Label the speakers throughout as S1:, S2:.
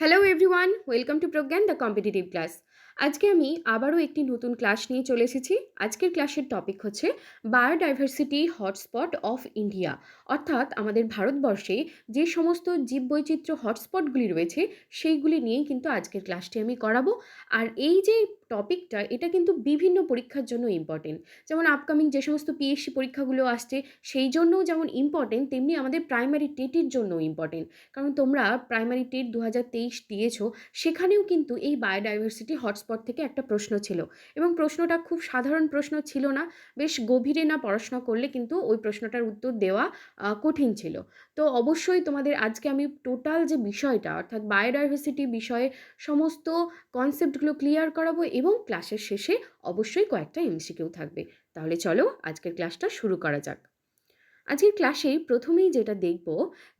S1: Hello everyone welcome to Pragyan the competitive class আজকে আমি আবারও একটি নতুন ক্লাস নিয়ে চলে এসেছি। আজকের ক্লাসের টপিক হচ্ছে বায়োডাইভার্সিটি হটস্পট অফ ইন্ডিয়া অর্থাৎ আমাদের ভারতবর্ষে যে সমস্ত জীববৈচিত্র্য হটস্পটগুলি রয়েছে, সেইগুলি নিয়েই কিন্তু আজকের ক্লাসটি আমি করাবো। আর এই যে টপিকটা এটা কিন্তু বিভিন্ন পরীক্ষার জন্য ইম্পর্টেন্ট যেমন আপকামিং যে সমস্ত পিএসসি পরীক্ষাগুলো আসছে, সেই জন্যও যেমন ইম্পর্টেন্ট তেমনি আমাদের প্রাইমারি টেটের জন্য ইম্পর্টেন্ট কারণ তোমরা প্রাইমারি টেট দু হাজার তেইশ দিয়েছ, সেখানেও কিন্তু এই বায়োডাইভার্সিটি হটস্পট থেকে একটা প্রশ্ন ছিল। এবং প্রশ্নটা খুব সাধারণ প্রশ্ন ছিল না, বেশ গভীরে না পড়াশোনা করলে কিন্তু ওই প্রশ্নটার উত্তর দেওয়া কঠিন ছিল। তো অবশ্যই তোমাদের আজকে আমি টোটাল যে বিষয়টা, অর্থাৎ বায়োডাইভার্সিটি বিষয়ে সমস্ত কনসেপ্টগুলো ক্লিয়ার করাবো এবং ক্লাসের শেষে অবশ্যই কয়েকটা এমসিকিউ থাকবে। তাহলে চলো আজকের ক্লাসটা শুরু করা যাক। আজকের ক্লাসে প্রথমেই যেটা দেখব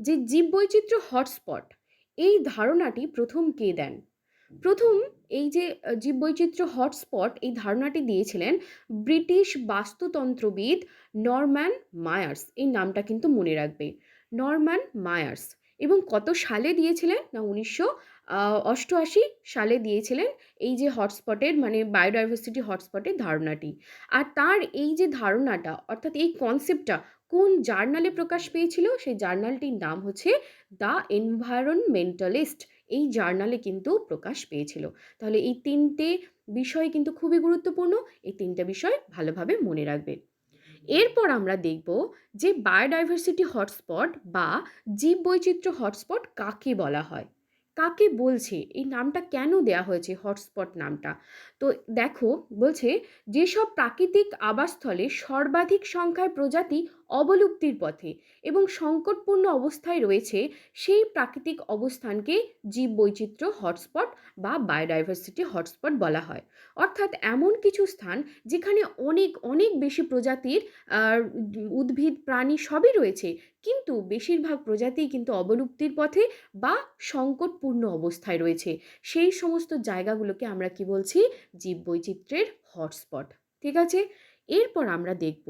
S1: যে জীববৈচিত্র্য হটস্পট এই ধারণাটি প্রথম কে দেন? প্রথম এই যে আহ, জীববৈচিত্র্য হটস্পট এই ধারণাটি দিয়েছিলেন ব্রিটিশ বাস্তুতন্ত্রবিদ নরম্যান মায়ার্স। এই নামটা কিন্তু মনে রাখবে। Norman Myers. এবং কত সালে দিয়েছিলেন? না উনিশশো অষ্টআশি সালে দিয়েছিলেন এই যে হটস্পটের মানে বায়োডাইভার্সিটি হটস্পটের ধারণাটি। আর তার এই যে ধারণাটা, অর্থাৎ এই কনসেপ্টটা কোন জার্নালে প্রকাশ পেয়েছিল? সেই জার্নালটির নাম হচ্ছে দ্য এনভায়রনমেন্টালিস্ট। এই জার্নালে কিন্তু প্রকাশ পেয়েছিল। তাহলে এই তিনটে বিষয় কিন্তু খুবই গুরুত্বপূর্ণ। এই তিনটে বিষয় ভালোভাবে মনে রাখবে। এরপর আমরা দেখব যে বায়োডাইভার্সিটি হটস্পট বা জীববৈচিত্র্য হটস্পট কাকে বলা হয়? কাকে বলছে? এই নামটা কেন দেয়া হয়েছে? হটস্পট নামটা। তো দেখো, বলছে, যেসব প্রাকৃতিক আবাসস্থলে সর্বাধিক সংখ্যায় প্রজাতি অবলুপ্তির পথে এবং সংকটপূর্ণ অবস্থায় রয়েছে সেই প্রাকৃতিক অবস্থানকে জীববৈচিত্র্য হটস্পট বা বায়োডাইভার্সিটি হটস্পট বলা হয়। অর্থাৎ এমন কিছু স্থান যেখানে অনেক অনেক বেশি প্রজাতির উদ্ভিদ, প্রাণী সবই রয়েছে, কিন্তু বেশিরভাগ প্রজাতিই কিন্তু অবলুপ্তির পথে বা সংকটপূর্ণ অবস্থায় রয়েছে। সেই সমস্ত জায়গাগুলোকে আমরা কি বলছি? জীববৈচিত্র্যের হটস্পট। ঠিক আছে? এরপর আমরা দেখব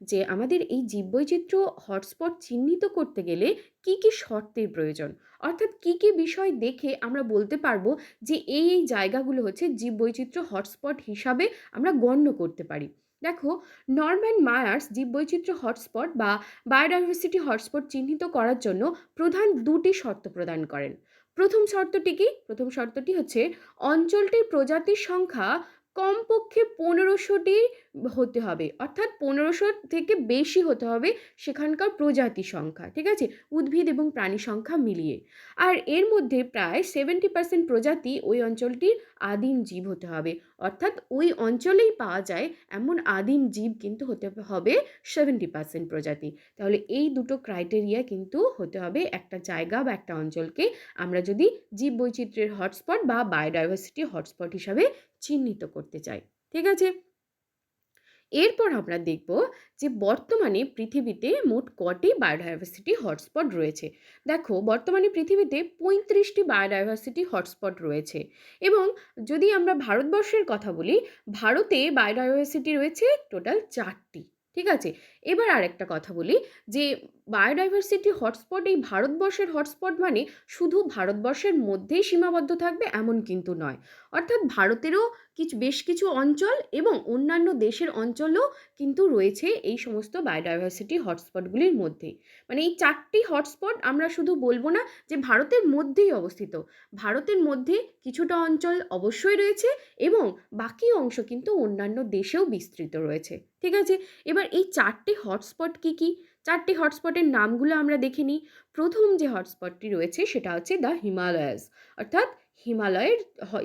S1: যে আমাদের এই জীববৈচিত্র্য হটস্পট চিহ্নিত করতে গেলে কি কি শর্তের প্রয়োজন। অর্থাৎ কি কি বিষয় দেখে আমরা বলতে পারব যে এই এই জায়গাগুলো হচ্ছে জীববৈচিত্র্য হটস্পট হিসাবে আমরা গণ্য করতে পারি। দেখো, নরম্যান মায়ার্স জীববৈচিত্র্য হটস্পট বা বায়োডাইভার্সিটি হটস্পট চিহ্নিত করার জন্য প্রধান দুটি শর্ত প্রদান করেন। প্রথম শর্তটি কি? প্রথম শর্তটি হচ্ছে অঞ্চলটির প্রজাতির সংখ্যা কমপক্ষে পনেরোশোটি হতে হবে। অর্থাৎ পনেরোশো থেকে বেশি হতে হবে সেখানকার প্রজাতি সংখ্যা, ঠিক আছে? উদ্ভিদ এবং প্রাণী সংখ্যা মিলিয়ে। আর এর মধ্যে প্রায় সেভেন্টি পার্সেন্ট প্রজাতি ওই অঞ্চলটির আদিম জীব হতে হবে। অর্থাৎ ওই অঞ্চলেই পাওয়া যায় এমন আদিম জীব কিন্তু হতে হবে সেভেন্টি পার্সেন্ট প্রজাতি। তাহলে এই দুটো ক্রাইটেরিয়া কিন্তু হতে হবে একটা জায়গা বা একটা অঞ্চলকে। আমরা যদি জীব বৈচিত্র্যের হটস্পট বা বায়োডাইভার্সিটি হটস্পট হিসাবে চিহ্নিত করতে চাই, ঠিক আছে? এরপর আমরা দেখব যে বর্তমানে পৃথিবীতে মোট কটি বায়োডাইভার্সিটি হটস্পট রয়েছে। দেখো, বর্তমানে পৃথিবীতে পঁয়ত্রিশটি বায়োডাইভার্সিটি হটস্পট রয়েছে এবং যদি আমরা ভারতবর্ষের কথা বলি, ভারতে বায়োডাইভার্সিটি রয়েছে টোটাল চারটি, ঠিক আছে? এবার আরেকটা কথা বলি যে বায়োডাইভার্সিটি হটস্পট, এই ভারতবর্ষের হটস্পট মানে শুধু ভারতবর্ষের মধ্যেই সীমাবদ্ধ থাকবে এমন কিন্তু নয়। অর্থাৎ ভারতেরও কিছু, বেশ কিছু অঞ্চল এবং অন্যান্য দেশের অঞ্চলও কিন্তু রয়েছে এই সমস্ত বায়োডাইভার্সিটি হটস্পটগুলির মধ্যে মানে এই চারটি হটস্পট আমরা শুধু বলব না যে ভারতের মধ্যেই অবস্থিত। ভারতের মধ্যে কিছুটা অঞ্চল অবশ্যই রয়েছে এবং বাকি অংশ কিন্তু অন্যান্য দেশেও বিস্তৃত রয়েছে। ঠিক আছে? এবার এই চারটি হটস্পট কি কি? চারটি হটস্পটের নামগুলো আমরা দেখে নিই। প্রথম যে হটস্পটটি রয়েছে সেটা হচ্ছে দ্য হিমালয়াস, অর্থাৎ হিমালয়ের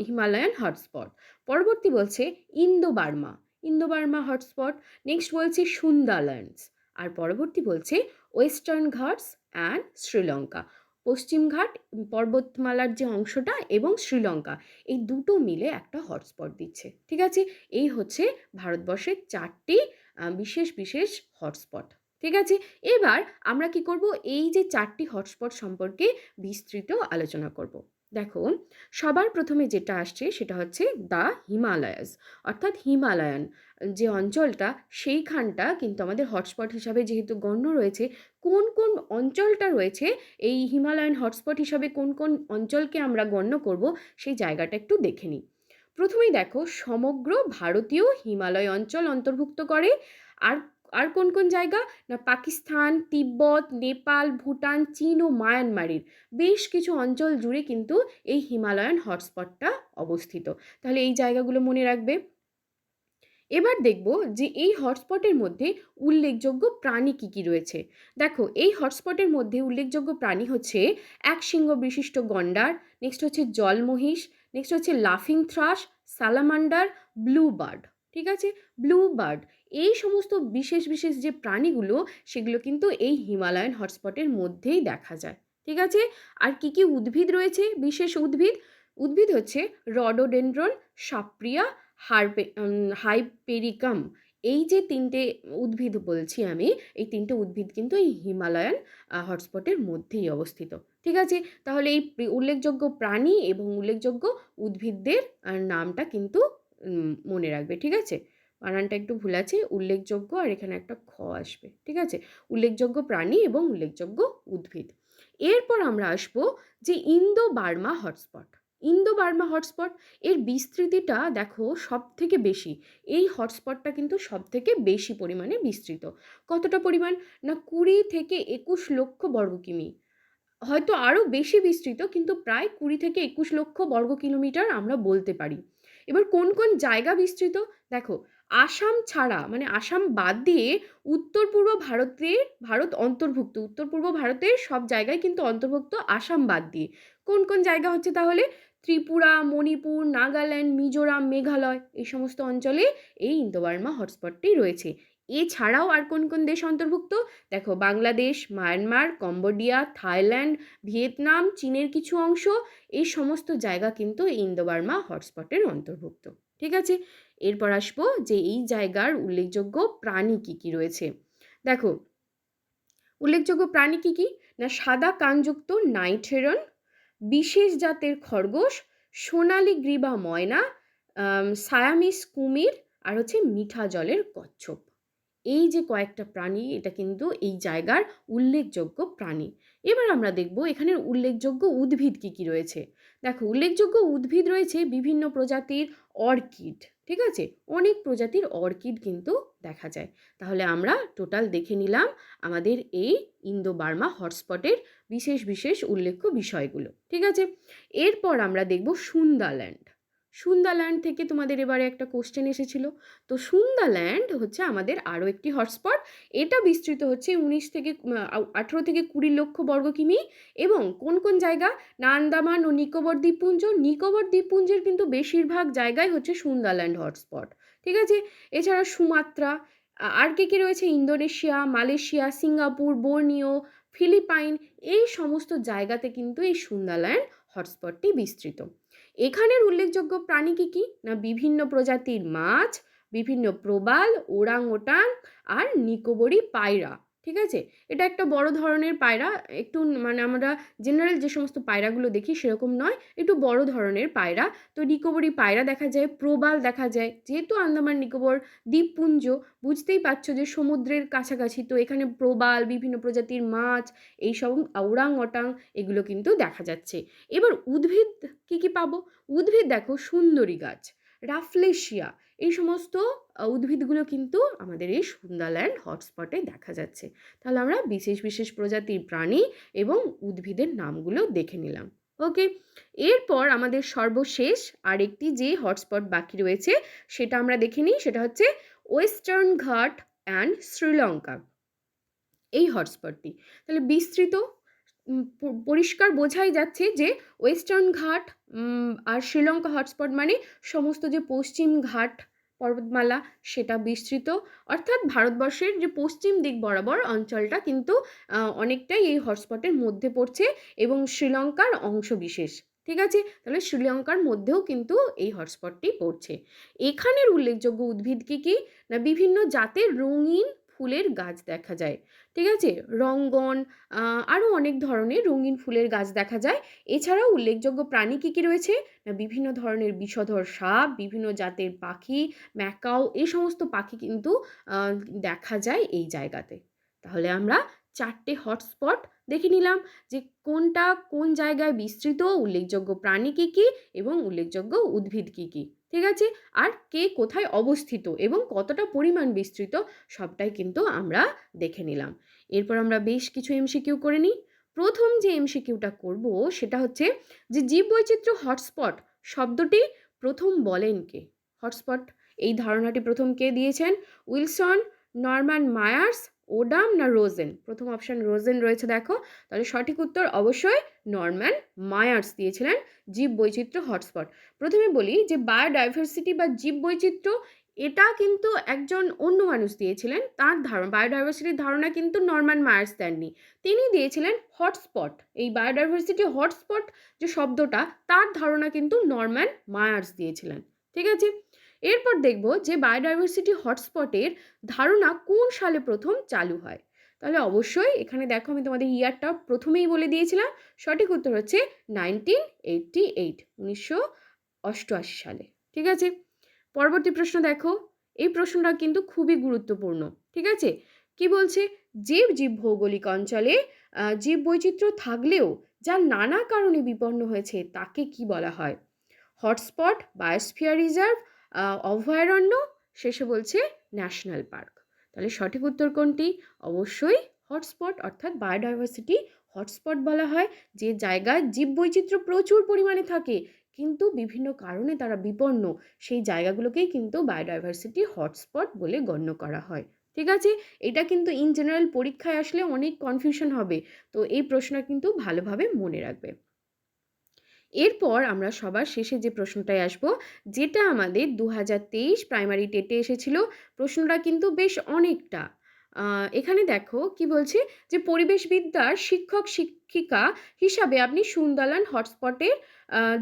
S1: হিমালয়ান হটস্পট। পরবর্তী বলছে Indo Burma Indo Burma hotspot. Next বলছে সুন্দাল্যান্ডস আর পরবর্তী বলছে ওয়েস্টার্ন ঘাটস অ্যান্ড শ্রীলঙ্কা। পশ্চিম ঘাট পর্বতমালার যে অংশটা এবং শ্রীলঙ্কা, এই দুটো মিলে একটা হটস্পট দিচ্ছে। ঠিক আছে? এই হচ্ছে ভারতবর্ষের চারটি বিশেষ বিশেষ হটস্পট। ঠিক আছে? এবার আমরা কি করব? এই যে চারটি হটস্পট সম্পর্কে বিস্তৃত আলোচনা করব। দেখো, সবার প্রথমে যেটা আসছে সেটা হচ্ছে দ্য হিমালয়াস অর্থাৎ হিমালয়ান। যে অঞ্চলটা, সেইখানটা কিন্তু আমাদের হটস্পট হিসাবে যেহেতু গণ্য রয়েছে, কোন কোন অঞ্চলটা রয়েছে, এই হিমালয়ান হটস্পট হিসাবে কোন কোন অঞ্চলকে আমরা গণ্য করব, সেই জায়গাটা একটু দেখে নিই। প্রথমেই দেখো, সমগ্র ভারতীয় হিমালয় অঞ্চল অন্তর্ভুক্ত করে, আর আর কোন কোন জায়গা? না, পাকিস্তান, তিব্বত, নেপাল, ভুটান, চীন ও মায়ানমারের। বেশ কিছু অঞ্চল জুড়ে কিন্তু এই হিমালয়ান হটস্পটটা অবস্থিত। তাহলে এই জায়গাগুলো মনে রাখবে। এবার দেখব যে এই হটস্পটের মধ্যে উল্লেখযোগ্য প্রাণী কী কী রয়েছে। দেখো, এই হটস্পটের মধ্যে উল্লেখযোগ্য প্রাণী হচ্ছে এক সিংহ বিশিষ্ট গন্ডার নেক্সট হচ্ছে জলমহিষ নেক্সট হচ্ছে লাফিং থ্রাশ সালামান্ডার ব্লু বার্ড ঠিক আছে? ব্লু বার্ড এই সমস্ত বিশেষ বিশেষ যে প্রাণীগুলো, সেগুলো কিন্তু এই হিমালয়ান হটস্পটের মধ্যেই দেখা যায়। ঠিক আছে? আর কি কি উদ্ভিদ রয়েছে? বিশেষ উদ্ভিদ? উদ্ভিদ হচ্ছে রডোডেন্ড্রন সাপ্রিয়া হারপে হাইপেরিকাম এই যে তিনটে উদ্ভিদ বলছি আমি, এই তিনটে উদ্ভিদ কিন্তু এই হিমালয়ান হটস্পটের মধ্যেই অবস্থিত। ঠিক আছে? তাহলে এই উল্লেখযোগ্য প্রাণী এবং উল্লেখযোগ্য উদ্ভিদদের নামটা কিন্তু মনে রাখবে, ঠিক আছে? বানানটা একটু ভুল আছে, উল্লেখযোগ্য আর এখানে একটা খ আসবে, ঠিক আছে? উল্লেখযোগ্য প্রাণী এবং উল্লেখযোগ্য উদ্ভিদ। এরপর আমরা আসব যে Indo Burma hotspot. Indo Burma hotspot, এর বিস্তৃতিটা দেখো সব থেকে বেশি। এই হটস্পটটা কিন্তু সব থেকে বেশি পরিমাণে বিস্তৃত। কতটা পরিমাণ? না কুড়ি থেকে একুশ লক্ষ বর্গ কিমি। হয়তো আরও বেশি বিস্তৃত, কিন্তু প্রায় কুড়ি থেকে একুশ লক্ষ বর্গ কিলোমিটার আমরা বলতে পারি। এবার কোন কোন জায়গা বিস্তৃত? দেখো, আসাম ছাড়া মানে আসাম বাদ দিয়ে উত্তর পূর্ব ভারতের ভারত অন্তর্ভুক্ত, উত্তর পূর্ব ভারতের সব জায়গায় কিন্তু অন্তর্ভুক্ত আসাম বাদ দিয়ে। কোন কোন জায়গা হচ্ছে তাহলে? ত্রিপুরা, মণিপুর, নাগাল্যান্ড, মিজোরাম, মেঘালয়, এই সমস্ত অঞ্চলে এই ইন্দোবার্মা হটস্পটটি রয়েছে। এছাড়াও আর কোন কোন দেশ অন্তর্ভুক্ত? দেখো, Bangladesh, Myanmar, Cambodia, Thailand, Vietnam, চীনের কিছু অংশ। এই সমস্ত জায়গা কিন্তু ইন্দোবার্মা হটস্পটের অন্তর্ভুক্ত, ঠিক আছে? এরপর আসব যে এই জায়গার উল্লেখযোগ্য প্রাণী কী কী রয়েছে। দেখো, উল্লেখযোগ্য প্রাণী কী কী? না, সাদা কানযুক্ত নাইট্রেরন, বিশেষ জাতের খরগোশ, সোনালি গ্রীবা ময়না সায়ামিস কুমির আর হচ্ছে মিঠা জলের কচ্ছপ। এই যে কয়েকটা প্রাণী, এটা কিন্তু এই জায়গার উল্লেখযোগ্য প্রাণী। এবার আমরা দেখব এখানের উল্লেখযোগ্য উদ্ভিদ কী কী রয়েছে। দেখো, উল্লেখযোগ্য উদ্ভিদ রয়েছে বিভিন্ন প্রজাতির অর্কিড, ঠিক আছে? অনেক প্রজাতির অর্কিড কিন্তু দেখা যায়। তাহলে আমরা টোটাল দেখে নিলাম আমাদের এই ইন্দো বার্মা হটস্পটের বিশেষ বিশেষ উল্লেখ্য বিষয়গুলো, ঠিক আছে? এরপর আমরা দেখব সুন্দাল্যান্ড সুন্দাল্যান্ড থেকে তোমাদের এবারে একটা কোশ্চেন এসেছিল। তো সুন্দাল্যান্ড হচ্ছে আমাদের আরও একটি হটস্পট এটা বিস্তৃত হচ্ছে উনিশ থেকে আঠেরো থেকে কুড়ি লক্ষ বর্গ কিমি এবং কোন কোন জায়গা? না আন্দামান ও নিকোবর দ্বীপপুঞ্জ। নিকোবর দ্বীপপুঞ্জের কিন্তু বেশিরভাগ জায়গায় হচ্ছে সুন্দাল্যান্ড হটস্পট ঠিক আছে? এছাড়া সুমাত্রা আর কে কে রয়েছে? Indonesia, Malaysia, Singapore, Borneo, Philippine, এই সমস্ত জায়গাতে কিন্তু এই সুন্দাল্যান্ড হটস্পটটি বিস্তৃত। এখানের উল্লেখযোগ্য প্রাণী কী কী? না বিভিন্ন প্রজাতির মাছ, বিভিন্ন প্রবাল, ওরাং ওটাং আর নিকোবরি পায়রা। ঠিক আছে? এটা একটা বড় ধরনের পায়রা, একটু মানে আমরা জেনারেল যে সমস্ত পায়রাগুলো দেখি সেরকম নয়, একটু বড় ধরনের পায়রা। তো নিকোবরি পায়রা দেখা যায়, প্রবাল দেখা যায়, যেহেতু আন্দামান নিকোবর দ্বীপপুঞ্জ, বুঝতেই পারছ যে সমুদ্রের কাছাকাছি। তো এখানে প্রবাল, বিভিন্ন প্রজাতির মাছ, এইসব ওরাং অটাং এগুলো কিন্তু দেখা যাচ্ছে। এবার উদ্ভিদ কী কী পাবো? উদ্ভিদ দেখো, সুন্দরী গাছ, রাফলেশিয়া। এই সমস্ত উদ্ভিদগুলো কিন্তু আমাদের এই সুন্দাল্যান্ড হটস্পটে দেখা যাচ্ছে। তাহলে আমরা বিশেষ বিশেষ প্রজাতির প্রাণী এবং উদ্ভিদের নামগুলো দেখে নিলাম। ওকে, এরপর আমাদের সর্বশেষ আরেকটি যে হটস্পট বাকি রয়েছে, সেটা আমরা দেখে নিই, সেটা হচ্ছে ওয়েস্টার্ন ঘাট অ্যান্ড শ্রীলঙ্কা। এই হটস্পটটি। তাহলে বিস্তৃত পরিষ্কার বোঝাই যাচ্ছে যে ওয়েস্টার্ন ঘাট আর শ্রীলঙ্কা হটস্পট মানে সমস্ত যে পশ্চিম ঘাট পর্বতমালা সেটা বিস্তৃত। অর্থাৎ ভারতবর্ষের যে পশ্চিম দিক বরাবর অঞ্চলটা কিন্তু অনেকটাই এই হটস্পটের মধ্যে পড়ছে এবং শ্রীলঙ্কার অংশ বিশেষ। ঠিক আছে? তাহলে শ্রীলঙ্কার মধ্যেও কিন্তু এই হটস্পটটি পড়ছে। এখানের উল্লেখযোগ্য উদ্ভিদ কী কী? না বিভিন্ন জাতের রঙিন ফুলের গাছ দেখা যায়। ঠিক আছে? রঙ্গন আরও অনেক ধরনের রঙিন ফুলের গাছ দেখা যায়। এছাড়াও উল্লেখযোগ্য প্রাণী কী কী রয়েছে? না, বিভিন্ন ধরনের বিষধর সাপ, বিভিন্ন জাতের পাখি, ম্যাকাও এই সমস্ত পাখি কিন্তু দেখা যায় এই জায়গাতে। তাহলে আমরা চারটে হটস্পট দেখে নিলাম যে কোনটা কোন জায়গায় বিস্তৃত, উল্লেখযোগ্য প্রাণী কী কী এবং উল্লেখযোগ্য উদ্ভিদ কী কী। ঠিক আছে? আর কে কোথায় অবস্থিত এবং কতটা পরিমাণ বিস্তৃত সবটাই কিন্তু আমরা দেখে নিলাম। এরপর আমরা বেশ কিছু এমসিকিউ করে নিই। প্রথম যে এমসিকিউটা করব সেটা হচ্ছে যে জীববৈচিত্র্য হটস্পট শব্দটি প্রথম বলেন কে? হটস্পট। এই ধারণাটি প্রথম কে দিয়েছেন? উইলসন নরম্যান মায়ার্স ওডাম না রোজেন? প্রথম অপশন রোজেন রয়েছে, দেখো। তাহলে সঠিক উত্তর অবশ্যই নরম্যান মায়ার্স দিয়েছিলেন জীব বৈচিত্র্য হটস্পট। প্রথমে বলি যে বায়োডাইভার্সিটি বা জীব বৈচিত্র্য এটা কিন্তু একজন অন্য মানুষ দিয়েছিলেন। তার ধারণা, বায়োডাইভার্সিটির ধারণা কিন্তু নরম্যান মায়ার্স দেননি। তিনি দিয়েছিলেন হটস্পট। এই বায়োডাইভার্সিটি হটস্পট যে শব্দটা, তার ধারণা কিন্তু নরম্যান মায়ার্স দিয়েছিলেন। ঠিক আছে? এরপর দেখব যে বায়োডাইভার্সিটি হটস্পটের ধারণা কোন সালে প্রথম চালু হয়। তাহলে অবশ্যই এখানে দেখো আমি তোমাদের ইয়ারটা প্রথমেই বলে দিয়েছিলাম, সঠিক উত্তর হচ্ছে নাইনটিন এইটটি এইট উনিশশো অষ্টআশি সালে। ঠিক আছে? পরবর্তী প্রশ্ন দেখো, এই প্রশ্নটা কিন্তু খুবই গুরুত্বপূর্ণ। ঠিক আছে? কি বলছে? জীব জীব ভৌগোলিক অঞ্চলে জীব বৈচিত্র্য থাকলেও যা নানা কারণে বিপন্ন হয়েছে তাকে কি বলা হয়? হটস্পট, বায়োস্ফিয়ার রিজার্ভ অভয়ারণ্য, শেষে বলছে ন্যাশনাল পার্ক তাহলে সঠিক উত্তর কোনটি? অবশ্যই হটস্পট অর্থাৎ বায়োডাইভার্সিটি হটস্পট বলা হয়। যে জায়গায় জীববৈচিত্র্য প্রচুর পরিমাণে থাকে, কিন্তু বিভিন্ন কারণে তারা বিপন্ন, সেই জায়গাগুলোকেই কিন্তু বায়োডাইভার্সিটি হটস্পট বলে গণ্য করা হয়। ঠিক আছে? এটা কিন্তু ইন জেনারেল পরীক্ষায় আসলে অনেক কনফিউশন হবে। তো এই প্রশ্ন কিন্তু ভালোভাবে মনে রাখবে। এরপর আমরা সবার শেষে যে প্রশ্নটায় আসব, যেটা আমাদের দু হাজার তেইশ প্রাইমারি টেটে এসেছিল, প্রশ্নটা কিন্তু বেশ অনেকটা। এখানে দেখো কি বলছে যে, পরিবেশবিদ্যার শিক্ষক শিক্ষিকা হিসাবে আপনি সুন্দরলান হটস্পটের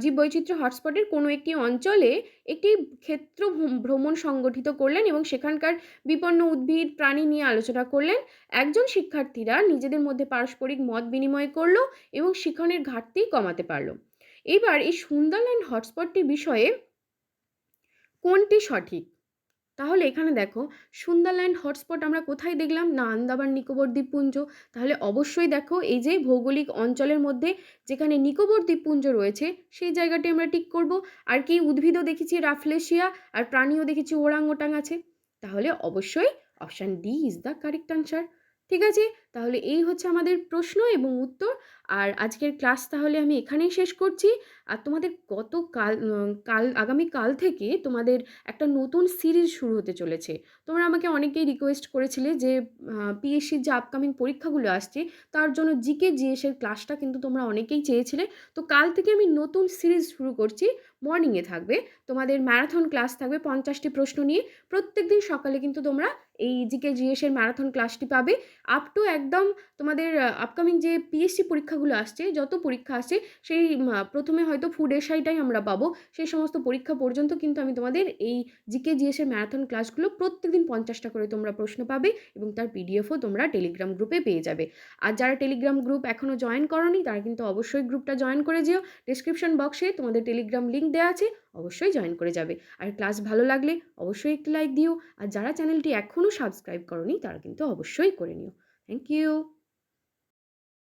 S1: জীববৈচিত্র্য হটস্পটের কোনো একটি অঞ্চলে একটি ক্ষেত্র ভ্রমণ সংগঠিত করলেন এবং সেখানকার বিপন্ন উদ্ভিদ, প্রাণী নিয়ে আলোচনা করলেন। একজন শিক্ষার্থীরা নিজেদের মধ্যে পারস্পরিক মত বিনিময় করল এবং শিক্ষণের ঘাটতি কমাতে পারল। এবার এই সুন্দরল্যান্ড হটস্পটটি বিষয়ে কোনটি সঠিক? তাহলে এখানে দেখো সুন্দরল্যান্ড হটস্পট আমরা কোথায় দেখলাম? না আন্দামান, নিকোবর দ্বীপপুঞ্জ। তাহলে অবশ্যই দেখো, এই যে ভৌগোলিক অঞ্চলের মধ্যে যেখানে নিকোবর দ্বীপপুঞ্জ রয়েছে, সেই জায়গাটি আমরা ঠিক করব। আর কি উদ্ভিদও দেখেছি, রাফলেশিয়া, আর প্রাণীও দেখেছি ওরাং ওটাং আছে। তাহলে অবশ্যই option D is the correct answer. ঠিক আছে? তাহলে এই হচ্ছে আমাদের প্রশ্ন এবং উত্তর। আর আজকের ক্লাস তাহলে আমি এখানেই শেষ করছি। আর তোমাদের গত কাল কাল আগামী কাল থেকে তোমাদের একটা নতুন সিরিজ শুরু হতে চলেছে। তোমরা আমাকে অনেকেই রিকোয়েস্ট করেছিলে যে পিএসসির যে আপকামিং পরীক্ষাগুলো আসছে, তার জন্য জিকে জিএসের ক্লাসটা কিন্তু তোমরা অনেকেই চেয়েছিলে। তো কাল থেকে আমি নতুন সিরিজ শুরু করছি। মর্নিংয়ে থাকবে। তোমাদের ম্যারাথন ক্লাস থাকবে পঞ্চাশটি প্রশ্ন নিয়ে। প্রত্যেক দিন সকালে কিন্তু তোমরা এই জিকে জিএসের ম্যারাথন ক্লাসটি পাবে। আপ টু একদম তোমাদের আপকামিং যে পিএসসি পরীক্ষাগুলো আসছে, যত পরীক্ষা আসছে, সেই প্রথমে হয়তো ফুড এসআইটাই আমরা পাবো। সেই সমস্ত পরীক্ষা পর্যন্ত কিন্তু আমি তোমাদের এই জিকে জিএসের ম্যারাথন ক্লাসগুলো প্রত্যেকদিন পঞ্চাশটা করে তোমরা প্রশ্ন পাবে এবং তার পিডিএফও তোমরা টেলিগ্রাম গ্রুপে পেয়ে যাবে। আর যারা টেলিগ্রাম গ্রুপ এখনও জয়েন করনি, তারা কিন্তু অবশ্যই গ্রুপটা জয়েন করে যেও। ডিসক্রিপশন বক্সে তোমাদের টেলিগ্রাম লিঙ্ক দেওয়া আছে। অবশ্যই জয়েন করে যাবে। আর ক্লাস ভালো লাগলে অবশ্যই একটি লাইক দিও। আর যারা চ্যানেলটি এখনও সাবস্ক্রাইব করনি, তারা কিন্তু অবশ্যই করে নিও। Thank you